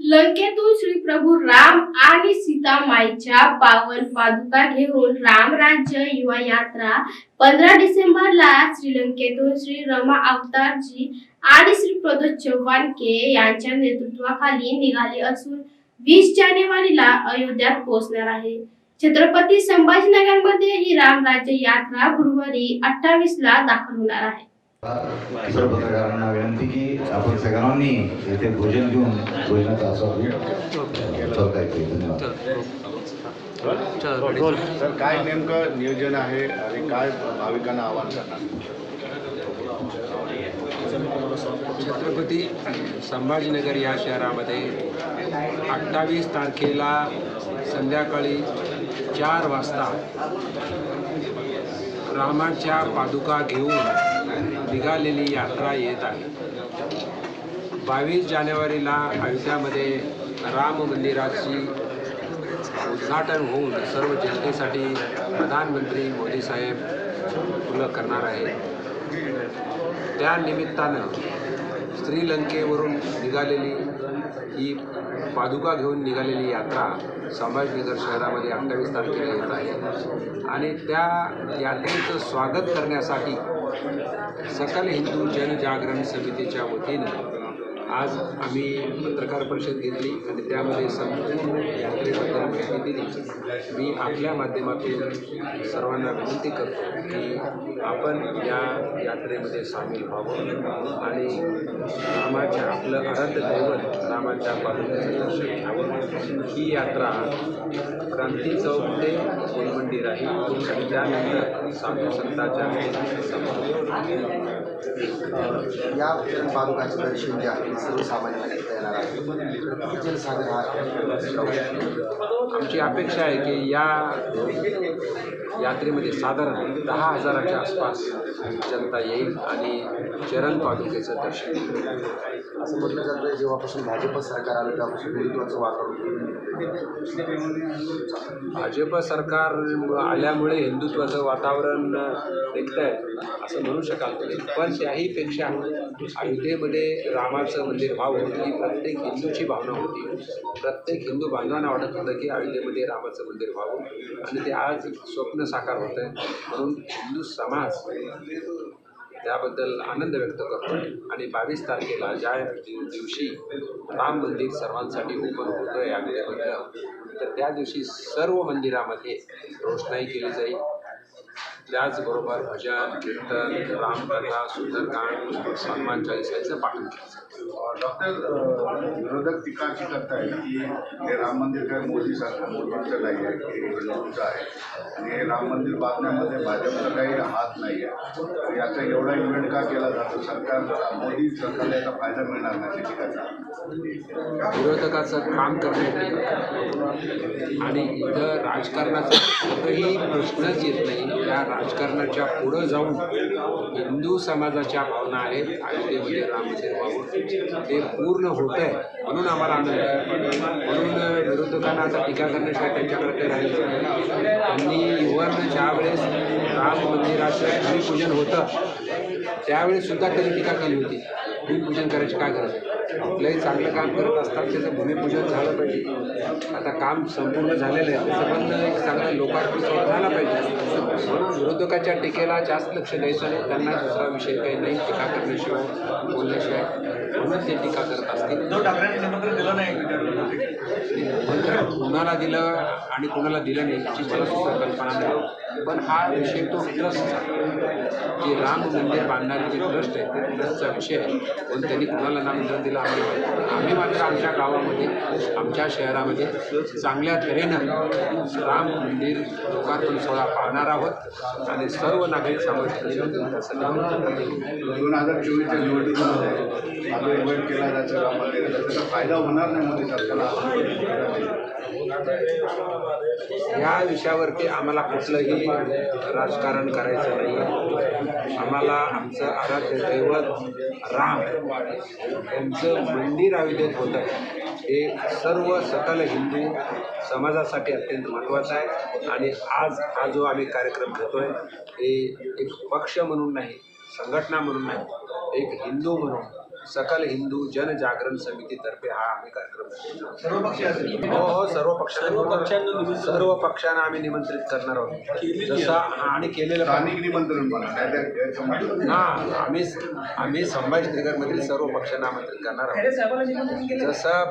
लंकेतून श्री प्रभू राम आणि सीतामाईच्या पावन पादुका घेऊन रामराज्य युवा यात्रा पंधरा डिसेंबरला श्रीलंकेतून श्री रमा अवतारजी आणि श्री प्रदोष चव्हाण के यांच्या नेतृत्वाखाली निघाली असून वीस जानेवारीला अयोध्यात पोहोचणार आहे. छत्रपती संभाजीनगरमध्ये ही रामराज्य यात्रा गुरुवारी अठ्ठावीस ला दाखल होणार आहे. सर्व पत्रकारांना विनंती की आपण सगळ्यांनी येथे भोजन घेऊन भोजनाचा आस्वाद करता येते धन्यवाद. काय नेमकं नियोजन आहे आणि काय भाविकांना आवाहन करणार? छत्रपती संभाजीनगर या शहरामध्ये अठ्ठावीस तारखेला संध्याकाळी चार वाजता रामाच्या पादुका घेऊन निघालेली यात्रा येत आहे. बावीस जानेवारीला अयोध्यामध्ये राम मंदिराची उद्घाटन होऊन सर्व जनतेसाठी प्रधानमंत्री मोदी साहेब खुलं करणार आहे त्या निमित्तानं श्रीलंकेवरून निघालेली ही पादुका घेऊन निघालेली यात्रा संभाजीनगर शहरामध्ये अठ्ठावीस तारखेला येत आहे. आणि त्या यात्रेचं स्वागत करण्यासाठी सकल हिंदू जनजागरण समितीच्या वतीनं आज आम्ही पत्रकार परिषद घेतली आणि त्यामध्ये संपूर्ण यात्रेबद्दल माहिती दिली. मी आपल्या माध्यमातून सर्वांना विनंती करतो की आपण या यात्रेमध्ये सामील व्हावं आणि रामाच्या आपलं आराध्य दैवत रामाच्या पादुकेचं दर्शन घ्यावं. ही यात्रा क्रांती चौक ते गोलमंडी राहील आणि त्यानंतर साधू संतांच्या समाप्त या पादुकाचे दर्शन जे आहे सर्वसामान्यांना घेता येणार आहे. किती जनसागर हा आमची अपेक्षा आहे की या यात्रेमध्ये साधारण दहा हजाराच्या आसपास जनता येईल आणि चरण पादुकेचं दर्शन. असं म्हटलं जातं जेव्हापासून भाजप सरकार आलं तेव्हापासून हिंदुत्वाचं वातावरण भाजप सरकार आल्यामुळे हिंदुत्वाचं वातावरण टिकत आहे असं म्हणू शकाल तुम्ही. पण त्याहीपेक्षा अयोध्येमध्ये रामाचं मंदिर व्हावं ही प्रत्येक हिंदूची भावना होती. प्रत्येक हिंदू बांधवांना वाटत होतं की अयोध्येमध्ये रामाचं मंदिर व्हावं आणि ते आज स्वप्न साकार होत आहे म्हणून हिंदू समाज त्याबद्दल आनंद व्यक्त करतो आणि बावीस तारखेला ज्या दिवशी राम मंदिर सर्वांसाठी ओपन होतं आहे अयोध्येमधलं तर त्या दिवशी सर्व मंदिरामध्ये रोषणाई केली जाईल. त्याचबरोबर भजन कीर्तन रामकथा सुंदरकांड हनुमान चाळीसाचं पाठन केलं डॉक्टर विरोधक टीका अशी करतायत की हे राम मंदिर काय मोदी सरकार मोदींचं नाही आहे हे आहे. आणि हे राम मंदिर बांधण्यामध्ये भाजपचा काही हात नाही आहे याचा एवढा इव्हेंट का केला जातो? सरकार मोदी सरकारला याचा फायदा मिळणार नाही अशी टीका करतात. विरोधकाचं काम करण्यात आणि इथं राजकारणाचा कुठंही प्रश्नच येत नाही. या राजकारणाच्या पुढं जाऊन हिंदू समाजाच्या भावना आहेत अयोध्येमध्ये राम मंदिर व्हावं ते पूर्ण होत आहे म्हणून आम्हाला आनंद आहे. म्हणून विरोधकांना आता टीका करण्याशिवाय त्यांच्याकडे काही राहायचं नाही. त्यांनी ज्या ज्यावेळेस राम मंदिराचं भूमिपूजन होतं त्यावेळेस सुद्धा त्यांनी टीका केली होती. भूमिपूजन करायची काय गरज आहे? आपलंही चांगलं काम करत असतात त्याचं भूमिपूजन झालं पाहिजे. आता काम संपूर्ण झालेलं आहे त्याचं पण एक चांगलं लोकार्पण झाला पाहिजे. म्हणून विरोधकाच्या टीकेला जास्त लक्ष द्यायचं नाही त्यांना दुसरा विषय काही नाही टीका करण्याशिवाय बोलण्याशिवाय म्हणून ते टीका करत असतील. कुणाला दिलं आणि कुणाला दिलं नाही याची मला सुद्धा कल्पना नाही. पण हा विषय तो ट्रस्टचा जे राम मंदिर बांधणारे जे ट्रस्ट आहे ते ट्रस्टचा विषय आहे. पण त्यांनी कुणाला नामंत्रण दिलं आम्ही आम्ही मात्र आमच्या गावामध्ये आमच्या शहरामध्ये चांगल्या तऱ्हेनं राम मंदिर लोकार्पण सोहळा पाहणार आहोत आणि सर्व नागरिक समाजाने दोन हजार चोवीसच्या निवडणुकीमध्ये केला जायचं राम मंदिराचा त्याचा फायदा होणार नाही मोदी सरकारला या विषयावरती आम्हाला कुठलंही राजकारण करायचं नाही. आम्हाला आमचं आराध्य दैवत राम यांचं मंदिर आयोजित होतं आहे. हे सर्व सकल हिंदू समाजासाठी अत्यंत महत्त्वाचं आहे. आणि आज हा जो आम्ही कार्यक्रम घेतो आहे हे एक पक्ष म्हणून नाही संघटना म्हणून नाही एक हिंदू म्हणून सकल हिंदू जनजागरण समितीतर्फे हा आम्ही कार्यक्रम सर्व हो हो सर्व पक्षांना सर्व पक्षांना आम्ही निमंत्रित करणार आहोत. जसं आणि केलेलं निमंत्रण हा आम्ही आम्ही संभाजीनगरमधील सर्व पक्षांना आमंत्रित करणार आहोत. जसं